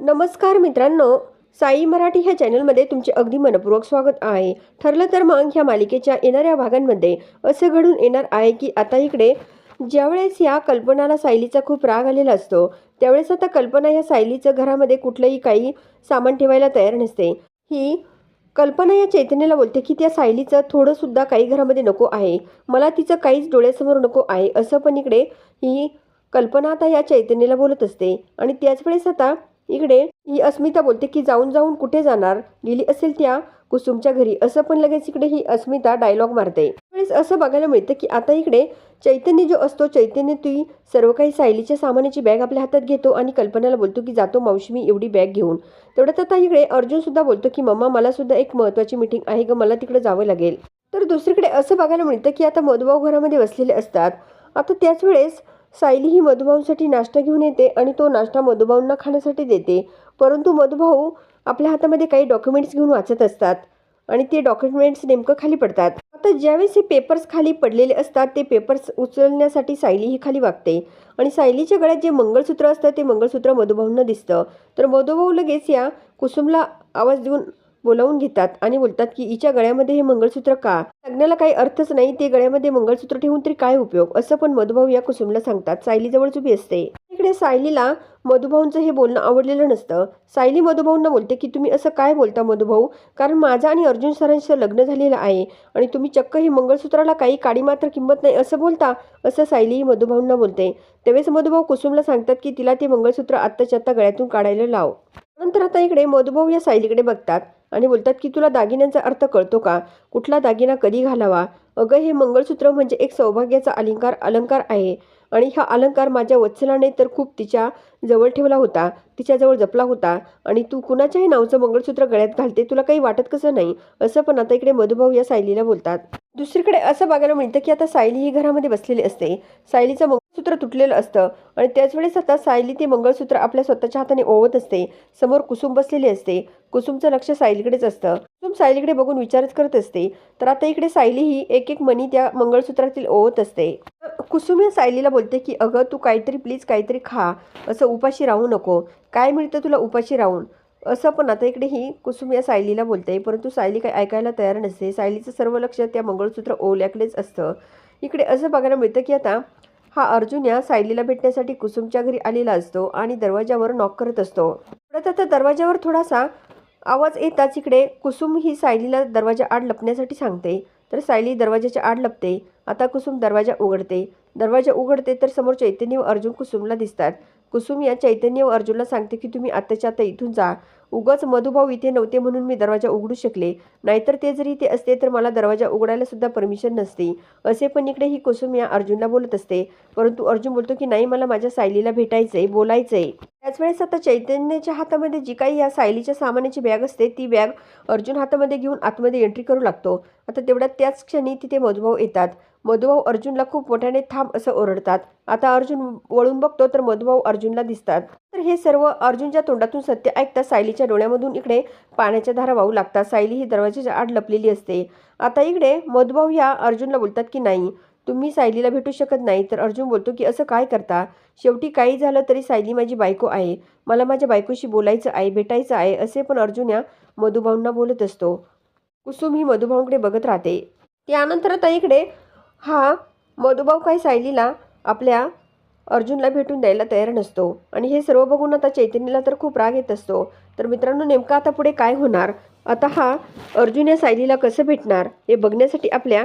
नमस्कार मित्रांनो साई मराठी ह्या चॅनलमध्ये तुमचे अगदी मनपूर्वक स्वागत आहे. ठरलं तर मग ह्या मालिकेच्या येणाऱ्या भागांमध्ये असं घडून येणार आहे की आता इकडे ज्यावेळेस या कल्पनाला सायलीचा खूप राग आलेला असतो त्यावेळेस आता कल्पना या सायलीचं घरामध्ये कुठलंही काही सामान ठेवायला तयार नसते. ही कल्पना या चैतन्याला बोलते की त्या सायलीचं थोडंसुद्धा काही घरामध्ये नको आहे मला तिचं काहीच डोळ्यासमोर नको आहे असं पण इकडे ही कल्पना आता या चैतन्याला बोलत असते. आणि त्याच वेळेस आता इकडे ही अस्मिता बोलते की जाऊन जाऊन कुठे जाणार? गेली असेल त्या कुसुमच्या घरी. असं पण लगेच इकडे ही अस्मिता डायलॉग मारते. त्यावेळेस असं बघायला मिळतं की आता इकडे चैतन्य जो असतो चैतन्य ती सर्व काही सायलीच्या सामानाची बॅग आपल्या हातात घेतो आणि कल्पनाला बोलतो की जातो मावशी मी एवढी बॅग घेऊन. तेवढ्यात आता इकडे अर्जुन सुद्धा बोलतो की मम्मा मला सुद्धा एक महत्त्वाची मीटिंग आहे ग मला तिकडे जावं लागेल. तर दुसरीकडे असं बघायला मिळतं की आता मधुभाऊ घरामध्ये बसलेले असतात. आता त्याच वेळेस सायली ही मधुभाऊंसाठी नाश्ता घेऊन येते आणि तो नाश्ता मधुभाऊंना खाण्यासाठी देते. परंतु मधुभाऊ आपल्या हातामध्ये काही डॉक्युमेंट्स घेऊन वाचत असतात आणि ते डॉक्युमेंट्स नेमकं खाली पडतात. आता ज्यावेळेस हे पेपर्स खाली पडलेले असतात ते पेपर्स उचलण्यासाठी सायली ही खाली वागते. आणि सायलीच्या गळ्यात जे मंगळसूत्र असतं ते मंगळसूत्र मधुभाऊंना दिसतं. तर मधुभाऊ लगेच या कुसुमला आवाज देऊन बोलावून घेतात आणि बोलतात की हिच्या गळ्यामध्ये हे मंगळसूत्र का? लग्नाला काही अर्थच नाही ते गळ्यामध्ये मंगळसूत्र ठेवून तरी काय उपयोग? असं पण मधुभाऊ या कुसुमला सांगतात. सायलीजवळ उभी असते. इकडे सायलीला मधुभाऊंचं हे बोलणं आवडलेलं नसतं. सायली मधुभाऊंना बोलते की तुम्ही असं काय बोलता मधुभाऊ? कारण माझं आणि अर्जुन सरांचं लग्न झालेलं आहे आणि तुम्ही चक्क हे मंगळसूत्राला काही काडी मात्र किंमत नाही असं बोलता? असं सायलीही मधुभाऊंना बोलते. त्यावेळेस मधुभाऊ कुसुमला सांगतात की तिला ते मंगळसूत्र आत्ताच्या आत्ता गळ्यातून काढायला लाव. नंतर आता इकडे मधुभाऊ या सायलीकडे बघतात. आणि बोलतात की तुला दागिन्यांचा अर्थ कळतो का? कुठला दागिना कधी घालावा? अगं हे मंगळसूत्र म्हणजे एक सौभाग्याचा अलंकार अलंकार आहे. आणि हा अलंकार माझ्या वत्सलाने तर खूप तिच्या जवळ ठेवला होता. तिच्याजवळ जपला होता. आणि तू कुणाच्याही नावचं मंगळसूत्र गळ्यात घालते तुला काही वाटत कसं नाही. असं पण आता इकडे मधुभाऊ या सायलीला बोलतात. दुसरीकडे असं बघायला मिळतं की आता सायली ही घरामध्ये बसलेली असते. सायलीचा सूत्र तुटलेलं असतं. आणि त्याच वेळेस आता सायली ते मंगळसूत्र आपल्या स्वतःच्या हाताने ओवत असते. समोर कुसुम बसलेली असते. कुसुमचं लक्ष सायलीकडेच असतं. कुसुम सायलीकडे बघून विचारच करत असते. तर आता इकडे सायली ही एक एक मनी त्या मंगळसूत्रातील ओवत असते. कुसुम या सायलीला बोलते की अगं तू काहीतरी प्लीज काहीतरी खा. असं उपाशी राहू नको. काय मिळतं तुला उपाशी राहून? असं पण आता इकडे ही कुसुम या सायलीला बोलते. परंतु सायली काही ऐकायला तयार नसते. सायलीचं सर्व लक्ष त्या मंगळसूत्र ओल्याकडेच असतं. इकडे असं बघायला मिळतं की आता हा अर्जुन या सायलीला भेटण्यासाठी कुसुमच्या घरी आलेला असतो आणि दरवाजावर नॉक करत असतो. परत आता दरवाजावर थोडासा आवाज येताच इकडे कुसुम ही सायलीला दरवाजा आड लपण्यासाठी सांगते. तर सायली दरवाजाच्या आड लपते. आता कुसुम दरवाजा उघडते. दरवाजा उघडते तर समोर चैतन्य व अर्जुन कुसुमला दिसतात. कुसुम या चैतन्य व अर्जुनला सांगते की तुम्ही आत्ताच्या आता इथून जा. उगाच मधुभाऊ इथे नव्हते म्हणून मी दरवाजा उघडू शकले. नाहीतर ते जरी इथे असते तर मला दरवाजा उघडायला सुद्धा परमिशन नसते. असे पण इकडे ही कुसुम या अर्जुनला बोलत असते. परंतु अर्जुन बोलतो की नाही मला माझ्या सायलीला भेटायचंय बोलायचंय. त्याच वेळेस आता चैतन्याच्या हातामध्ये जी काही या सायलीच्या सामानाची बॅग असते ती बॅग अर्जुन हातामध्ये घेऊन आतमध्ये एंट्री करू लागतो. आता तेवढ्यात त्याच क्षणी तिथे मधुभाऊ येतात. मधुभाऊ अर्जुनला खूप मोठ्याने थांब असं ओरडतात. आता अर्जुन वळून बघतो तर मधुभाऊ अर्जुनला दिसतात. तर हे सर्व अर्जुनच्या तोंडातून सत्य ऐकता सायलीच्या डोळ्यामधून इकडे पाण्याच्या धारा वाहू लागतात. सायली ही दरवाजाच्या आड लपलेली असते. आता इकडे मधुभाऊ ह्या अर्जुनला बोलतात की नाही तुम्ही सायलीला भेटू शकत नाही तर अर्जुन बोलतो की असं काय करता? शेवटी काही झालं तरी सायली माझी बायको आहे. मला माझ्या बायकोशी बोलायचं आहे भेटायचं आहे असे पण अर्जुन या मधुभाऊंना बोलत असतो. कुसुम ही मधुभाऊंकडे बघत राहते. त्यानंतर आता इकडे हा मधुभाऊ काही सायलीला आपल्या अर्जुनला भेटून द्यायला तयार नसतो. आणि हे सर्व बघून आता चैतन्यला तर खूप राग येत असतो. तर मित्रांनो नेमकं आता पुढे काय होणार? आता हा अर्जुन या सायलीला कसं भेटणार? हे बघण्यासाठी आपल्या